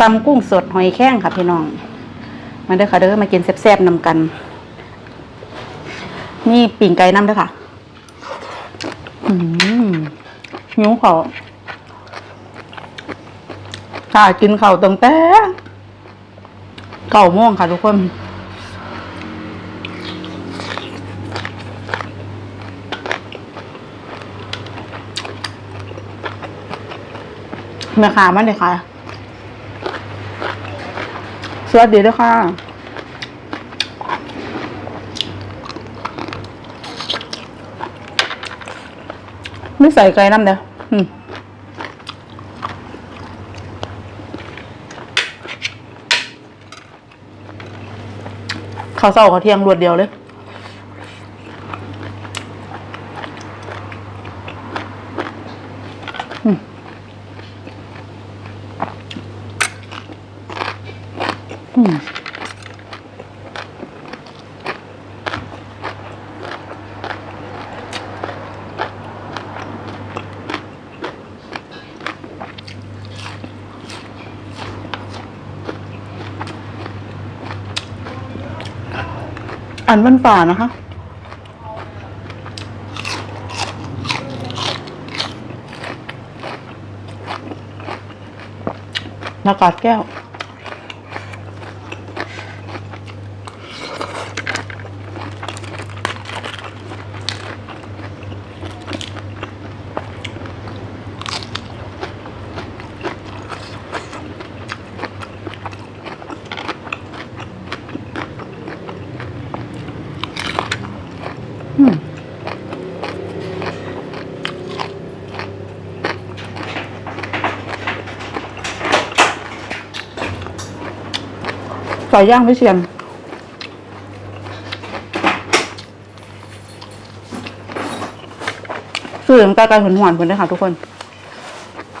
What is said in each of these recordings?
ตำกุ้งสดหอยแข้งค่ะพี่น้อง มาเด้อค่ะเด้อมากินแซ่บๆนำกัน นี่ปิ่งไก่น้ำเด้อค่ะ อืมหิวเขาค่ะกินเขาวตั้งแต่เก่าม่วงค่ะทุกคนแม่ค้ามันเลยค่ะ สวัสดีด้วยค่ะไม่ใส่ไก่น้ำเด้ออืมข้าวเศร้าข้าวเที่ยงรวดเดียวเลยอืม อันมันป่านะคะ นากาศแก้ว ก่ย่างวิเชียนซื้อน้ำตาลไก่หวนหวานเพิ่นเลยค่ะทุกคน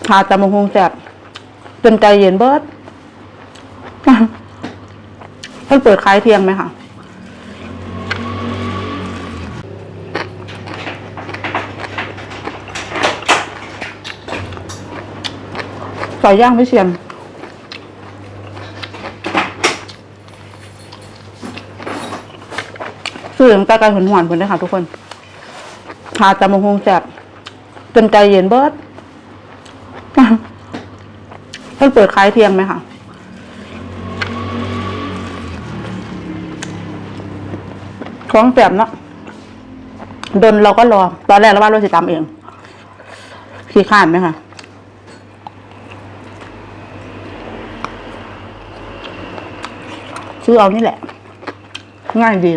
หาตำมงคงแซ่บจนใจเย็นเบิดเพิ่านเปิดขายเทียงไหมคะไก่ย่างวิเชียน ซื้อน้ำตาลไก่หวนหวานเพิ่นเลยค่ะทุกคนหาตำมงคงแซ่บจนใจเย็นเบิร์ดเพิ่นเปิดขายเที่ยงไหมคะของแซ่บเนาะดนเราก็รอ ตอนแรกเราว่าเราจะตำเองขี้ข้านไหมคะซื้อเอานี่แหละ ง่ายดี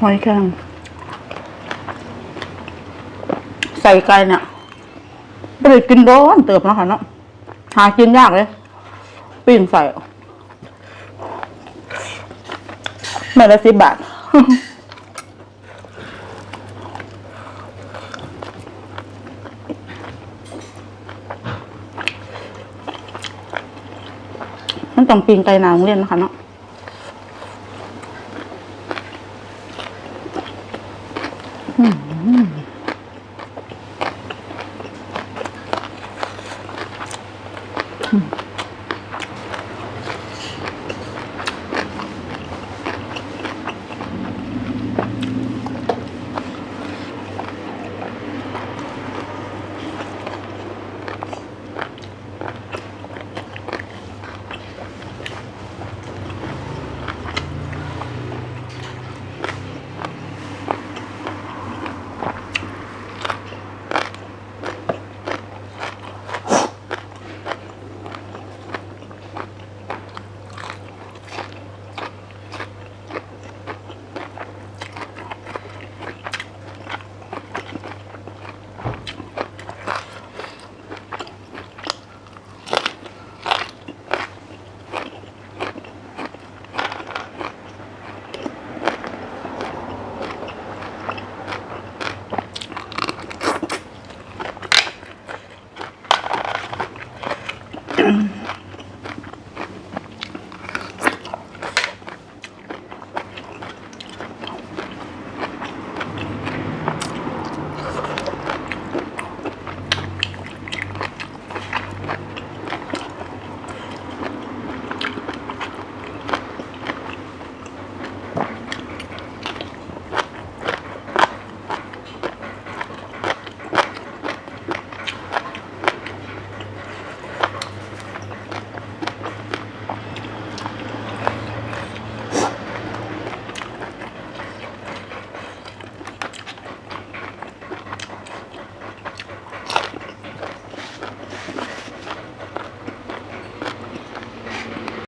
หอยแครงใส่ไก่เนี่ยไม่ได้กินร้อนเติบนะคะเนาะหากินยากเลยปิ้งใส่ไม่ละสิบบาทมันต้องปิ้งไก่นาโรงเรียนนะคะเนาะอืม